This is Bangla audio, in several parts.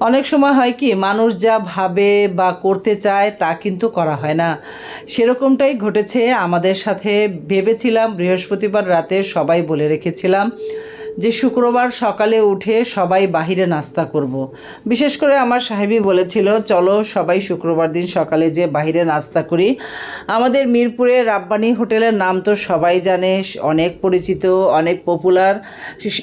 অনেক সময় হয় কি, মানুষ যা ভাবে বা করতে চায় তা কিন্তু করা হয় না। সেরকমটাই ঘটেছে আমাদের সাথে। ভেবেছিলাম বৃহস্পতিবার রাতে সবাই বলে রেখেছিলাম যে শুক্রবার সকালে উঠে সবাই বাহিরে নাস্তা করব। বিশেষ করে আমার সাহেবই বলেছিল, চলো সবাই শুক্রবার দিন সকালে যে বাহিরে নাস্তা করি। আমাদের মিরপুরে রাব্বানি হোটেলের নাম তো সবাই জানে, অনেক পরিচিত, অনেক পপুলার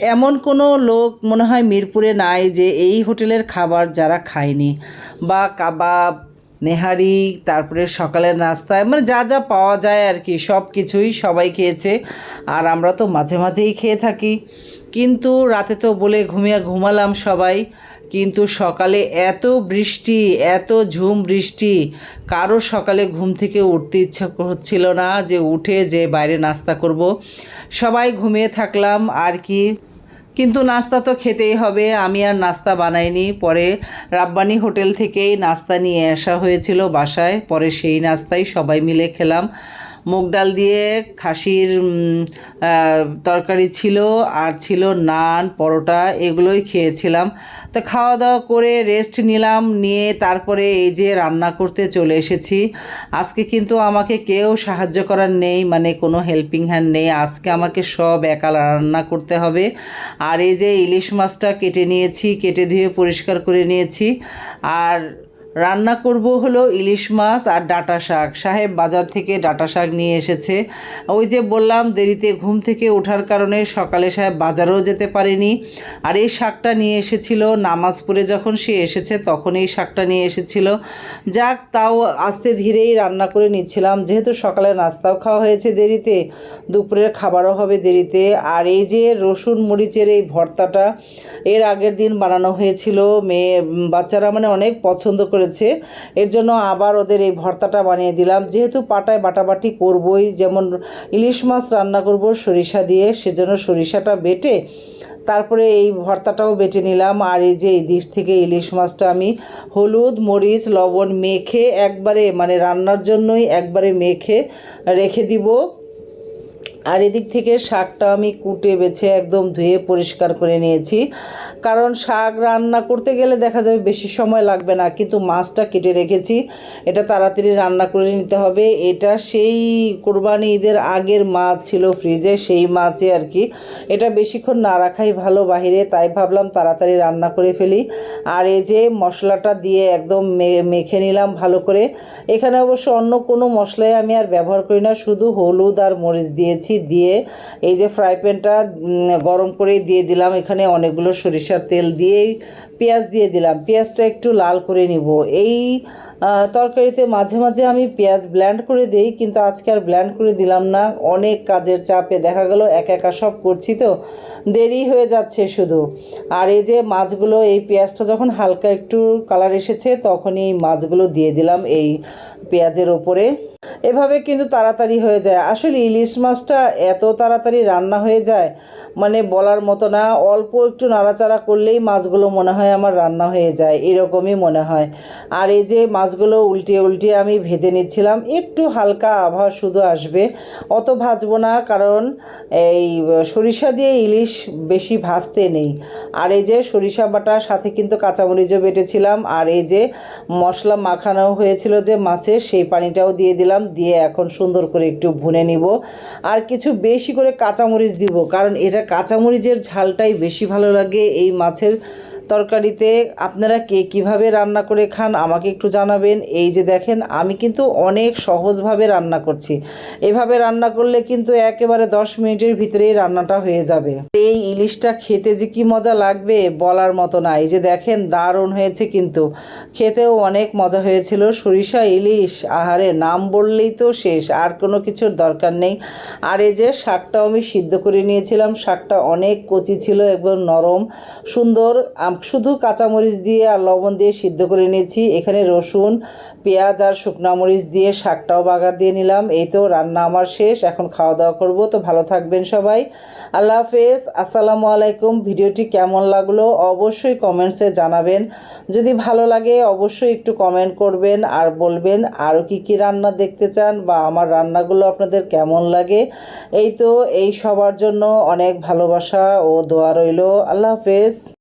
এমন কোনো লোক মনে হয় মিরপুরে নাই যে এই হোটেলের খাবার যারা খায়নি। বা কাবাব নেহারি, তারপরে সকালের নাস্তায় মানে যা যা পাওয়া যায় আর কি, সব কিছুই সবাই খেয়েছে। আর আমরা তো মাঝে মাঝেই খেয়ে থাকি। কিন্তু রাতে তো বলে ঘুমিয়ে ঘুমালাম সবাই। কিন্তু সকালে এত বৃষ্টি, এত ঝুম বৃষ্টি, কারও সকালে ঘুম থেকে উঠতে ইচ্ছা হচ্ছিল না যে উঠে যে বাইরে নাস্তা করব। সবাই ঘুমিয়ে থাকলাম আর কি। কিন্তু নাস্তা তো খেতেই হবে। আমি আর নাস্তা বানাইনি। পরে রাব্বানি হোটেল থেকেই নাস্তা নিয়ে আসা হয়েছিল বাসায়। পরে সেই নাস্তাই সবাই মিলে খেলাম। মুগ ডাল দিয়ে খাসির তরকারি ছিল আর ছিল নান, পরোটা, এগুলোই খেয়েছিলাম। তো খাওয়া দাওয়া করে রেস্ট নিলাম, নিয়ে তারপরে এই যে রান্না করতে চলে এসেছি। আজকে কিন্তু আমাকে কেউ সাহায্য করার নেই মানে কোনো হেল্পিং হ্যান্ড নেই। আজকে আমাকে সব একা রান্না করতে হবে। আর এই যে ইলিশ মাছটা কেটে নিয়েছি, কেটে ধুয়ে পরিষ্কার করে নিয়েছি। আর রান্না করব হলো ইলিশ মাছ আর ডাটা শাক। সাহেব বাজার থেকে ডাটা শাক নিয়ে এসেছে। ওই যে বললাম, দেরিতে ঘুম থেকে ওঠার কারণে সকালে সাহেব বাজারেও যেতে পারেনি। আর এই শাকটা নিয়ে এসেছিল, নামাজ পড়ে যখন সে এসেছে তখন এই শাকটা নিয়ে এসেছিল। যাক, তাও আস্তে ধীরেই রান্না করে নিচ্ছিলাম। যেহেতু সকালে নাস্তাও খাওয়া হয়েছে দেরিতে, দুপুরের খাবারও হবে দেরিতে। আর এই যে রসুন মরিচের এই ভর্তাটা, এর আগের দিন বানানো হয়েছিল। মেয়ে, বাচ্চারা মানে অনেক পছন্দ করেছে। এর জন্য আবার ওদের এই ভর্তাটা বানিয়ে দিলাম। যেহেতু পাটায় বাটাবাটি করবই, যেমন ইলিশ মাছ রান্না করব সরিষা দিয়ে, সেজন্য সরিষাটা বেটে তারপরে এই ভর্তাটাও বেটে নিলাম। আর এই যে এই দিশ থেকে ইলিশ মাছটা আমি হলুদ, মরিচ, লবণ মেখে একবারে মানে রান্নার জন্যই একবারে মেখে রেখে দিব। আর এদিক থেকে শাকটা আমি কুটে বেছে একদম ধুয়ে পরিষ্কার করে নিয়েছি। কারণ শাক রান্না করতে গেলে দেখা যাবে বেশি সময় লাগবে না, কিন্তু মাছটা কেটে রেখেছি। এটা তাড়াতাড়ি রান্না করে নিতে হবে। এটা সেই কোরবানি ঈদের আগের মাছ ছিল ফ্রিজে, সেই মাছই আর কি। এটা বেশিক্ষণ না রাখাই ভালো বাহিরে, তাই ভাবলাম তাড়াতাড়ি রান্না করে ফেলি। আর এই যে মশলাটা দিয়ে একদম মেখে নিলাম ভালো করে। এখানে অবশ্য অন্য কোনো মশলাই আমি আর ব্যবহার করি না, শুধু হলুদ আর মরিচ দিয়েছি। দিয়ে এই যে ফ্রাই প্যানটা গরম করে দিয়ে দিলাম। এখানে অনেকগুলো সরিষার তেল দিয়েই পেঁয়াজ দিয়ে দিলাম। পেঁয়াজটা একটু লাল করে নিব। এই তরকারিতে মাঝে মাঝে আমি পেঁয়াজ ব্ল্যান্ড করে দিই, কিন্তু আজকে আর ব্ল্যান্ড করে দিলাম না। অনেক কাজের চাপে দেখা গেল একা একা সব করছি তো। দেরি হয়ে যাচ্ছে শুধু। আর এই যে মাছগুলো, এই পেঁয়াজটা যখন হালকা একটু কালার এসেছে, তখনই এই মাছগুলো দিয়ে দিলাম এই পেঁয়াজের ওপরে। এভাবে কিন্তু তাড়াতাড়ি হয়ে যায়। আসলে ইলিশ মাছটা এত তাড়াতাড়ি রান্না হয়ে যায় মানে বলার মতো না। অল্প একটু নাড়াচাড়া করলেই মাছগুলো মনে হয় আমার রান্না হয়ে যায়, এরকমই মনে হয়। আর এই যে মাছগুলো উল্টিয়ে উল্টিয়ে আমি ভেজে নিচ্ছিলাম। একটু হালকা আভা শুধু আসবে। অত ভাজবো না, কারণ এই সরিষা দিয়ে ইলিশ বেশি ভাজতে নেই। আর এই যে সরিষা বাটার সাথে কিন্তু কাঁচামরিচও বেটেছিলাম, আর এই যে মশলা মাখানো হয়েছিল যে মাছের সেই পানিটাও দিয়ে দিলাম, দিয়ে এখন সুন্দর করে একটু ভুনে নিব। আর কিছু বেশি করে কাঁচামরিচ দিব, কারণ এটা কাঁচামরিচের ঝালটাই বেশি ভালো লাগে এই মাছের তরকারিতে আপনারা কে কীভাবে রান্না করে খান আমাকে একটু জানাবেন। এই যে দেখেন, আমি কিন্তু অনেক সহজভাবে রান্না করছি। এভাবে রান্না করলে কিন্তু একেবারে দশ মিনিটের ভিতরেই রান্নাটা হয়ে যাবে। এই ইলিশটা খেতে যে কি মজা লাগবে বলার মতো না। এই যে দেখেন, দারুণ হয়েছে কিন্তু। খেতেও অনেক মজা হয়েছিল। সরিষা ইলিশ, আহারে, নাম বললেই তো শেষ, আর কোনো কিছুর দরকার নেই। আর এই যে শাকটাও আমি সিদ্ধ করে নিয়েছিলাম। শাকটা অনেক কচি ছিল, একদম নরম, সুন্দর। শুধু কাঁচামরিচ দিয়ে আর লবণ দিয়ে সিদ্ধ করে নিয়েছি। এখানে রসুন, পেঁয়াজ আর মরিচ দিয়ে শাকটাও বাগার দিয়ে নিলাম। এই তো রান্না আমার শেষ, এখন খাওয়া দাওয়া করব। তো ভালো থাকবেন সবাই। আল্লাহ হাফেজ। আসসালামু আলাইকুম। ভিডিওটি কেমন লাগল অবশ্যই কমেন্টসে জানাবেন। যদি ভালো লাগে অবশ্যই একটু কমেন্ট করবেন আর বলবেন আরও কি কি রান্না দেখতে চান বা আমার রান্নাগুলো আপনাদের কেমন লাগে। এই তো, এই সবার জন্য অনেক ভালোবাসা ও দোয়া রইল। আল্লাহ হাফেজ।